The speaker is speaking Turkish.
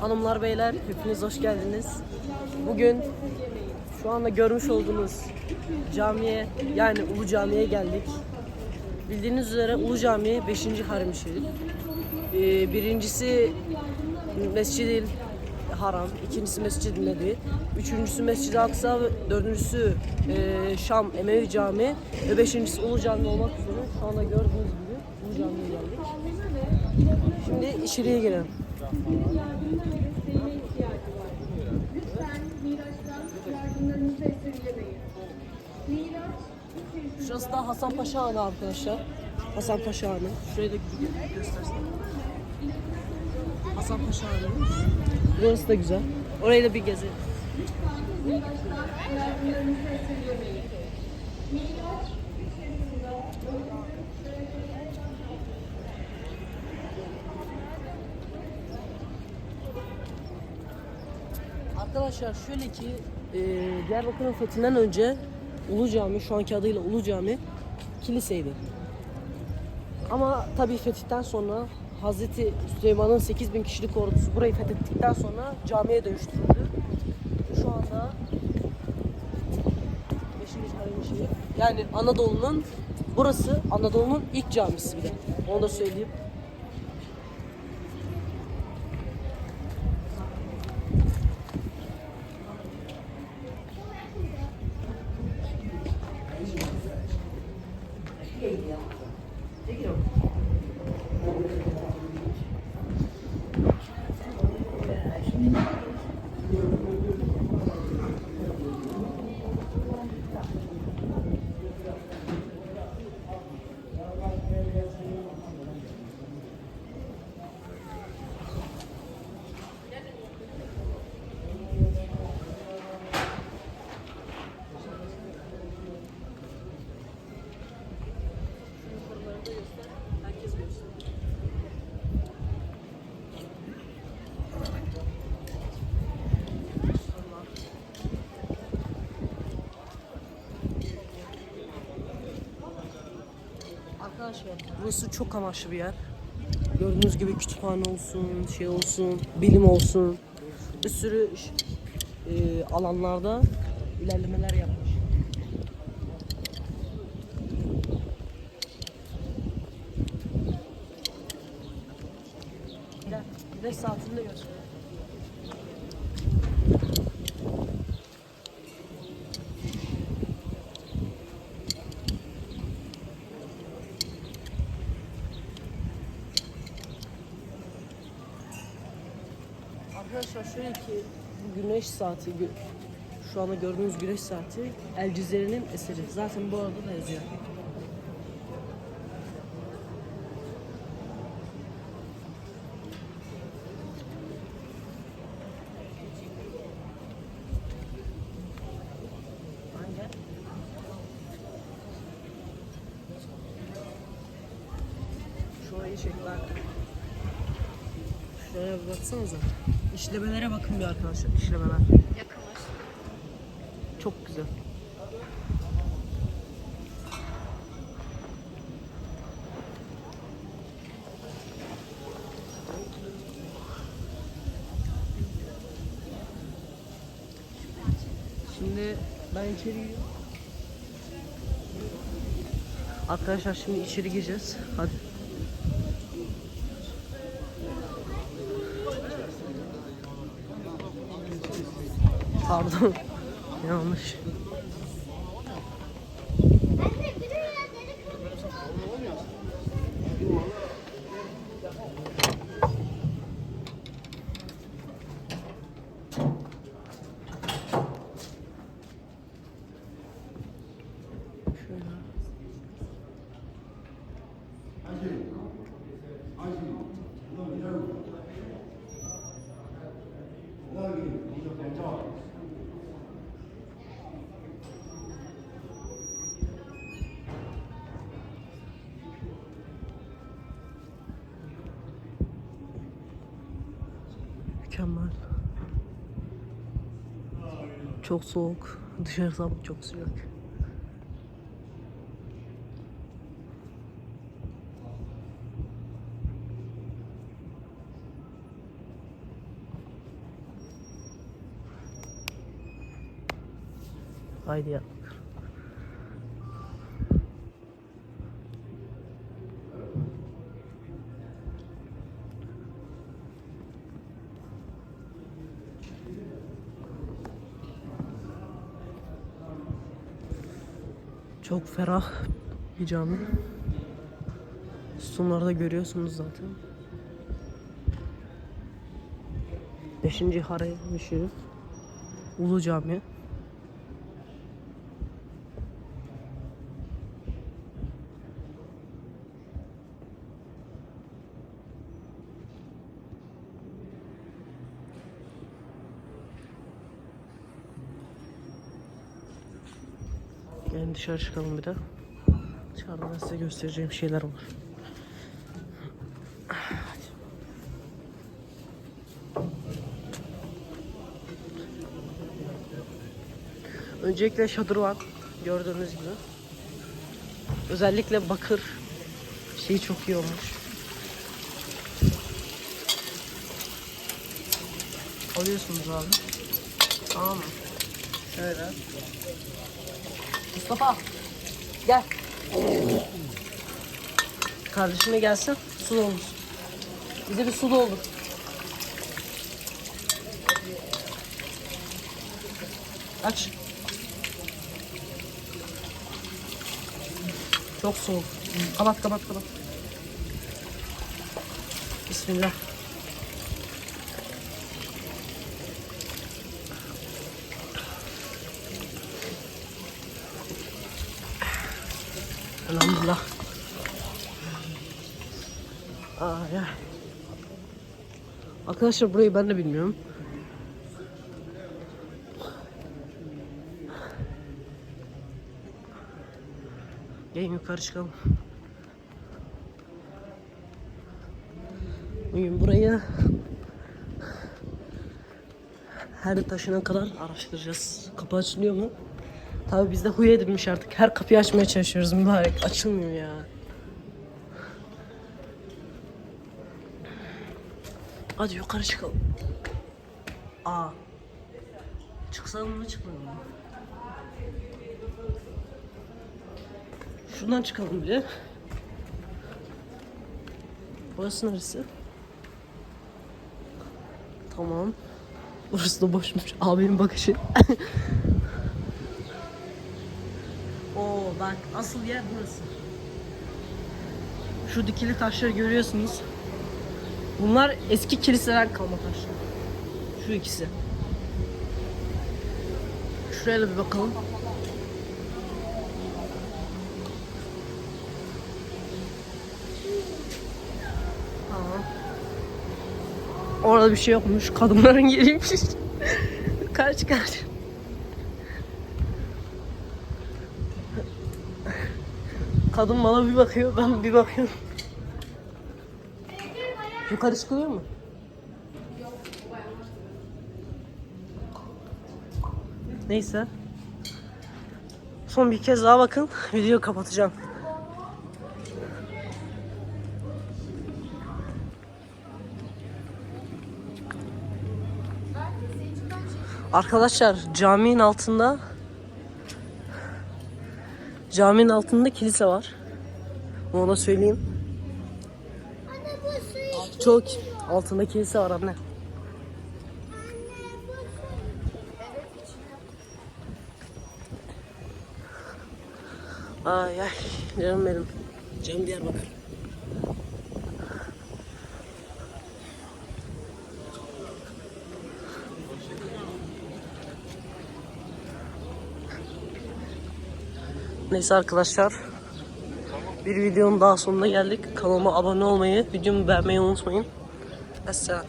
Hanımlar beyler hepiniz hoş geldiniz. Bugün şu anda görmüş olduğunuz camiye yani Ulu Cami'ye geldik. Bildiğiniz üzere Ulu Cami 5. Harim-i Şerif. Ee, birincisi Mescid-i Haram, ikincisi Mescid-i Nebi, üçüncüsü Mescid-i Aksa, dördüncüsü e, Şam Emevi Cami ve beşincisi Ulu Cami olmak üzere şu anda gördüğünüz gibi Ulu Cami'ye geldik. Şimdi içeriye girelim. Şurası da Hasan Paşa Hanı arkadaşlar. Hasan Paşa Hanı. Şurayı da gö- göstersin. Hasan Paşa Hanı. Burası da güzel. Orayı da bir gezelim. Arkadaşlar şöyle ki e, Diyarbakır'ın fethinden önce Ulu Cami şu anki adıyla Ulu Cami kiliseydi. Ama tabii fetihten sonra Hazreti Süleyman'ın 8000 kişilik ordusu burayı fethettikten sonra camiye dönüştürüldü. Şu anda 5. Harem-i Şerif. Yani Anadolu'nun burası Anadolu'nun ilk camisi bir de. Onu da söyleyeyim. Burası çok amaçlı bir yer. Gördüğünüz gibi kütüphane olsun, şey olsun, bilim olsun. Bir sürü e, alanlarda ilerlemeler yapmış. Gel, güneş saatini Arkadaşlar şöyle ki bu güneş saati şu anda gördüğünüz güneş saati El Cizere'nin eseri. Zaten bu arada da yazıyor. Şurayı çek bak. Şuraya bir baksanıza. İşlemelere bakın bir arkadaşlar. İşlemeler. Yakınmış. Çok güzel. Şimdi ben içeri giriyorum. Arkadaşlar şimdi içeri gireceğiz. Hadi. Pardon. Yanlış. mükemmel. Çok soğuk. Dışarısı ama çok sıcak. Haydi yaptık. Çok ferah bir cami. Sütunlarda görüyorsunuz zaten. Beşinci Harem-i Şerif Ulu Cami. Gelin dışarı çıkalım bir de. Dışarıda size göstereceğim şeyler var. Öncelikle şadırvan gördüğünüz gibi. Özellikle bakır şeyi çok iyi olmuş. Alıyorsunuz abi. Tamam mı? Şöyle. Mustafa gel. Kardeşim de gelsin. Su da olur. Bize bir su da olur. Aç. Çok soğuk. Kapat kapat kapat. Bismillah. Elhamdülillah. Ay, ay. Arkadaşlar burayı ben de bilmiyorum. Gelin yukarı çıkalım. Bugün burayı her taşına kadar araştıracağız. Kapı açılıyor mu? Tabi bizde huy edilmiş artık. Her kapıyı açmaya çalışıyoruz mübarek. Açılmıyor ya. Hadi yukarı çıkalım. Aa. Çıksalım mı çıkmayalım mı? Şuradan çıkalım bile. Burası neresi? Tamam. Burası da boşmuş. Abinin bakışı. Oo bak asıl yer burası. Şu dikili taşları görüyorsunuz. Bunlar eski kiliseden kalma taşlar. Şu ikisi. Şuraya da bir bakalım. Orada bir şey yokmuş. Kadınların yeriymiş. kaç kaç. Kadın bana bir bakıyor, ben bir bakıyorum. Yukarı çıkılıyor mu? Neyse. Son bir kez daha bakın. Videoyu kapatacağım. Arkadaşlar caminin altında caminin altında kilise var. Onu da söyleyeyim. Anne bu su Çok altında kilise var anne. Ay ay canım benim. Canım Diyarbakır. Neyse arkadaşlar. Bir videonun daha sonuna geldik. Kanalıma abone olmayı, videomu beğenmeyi unutmayın. Esselam.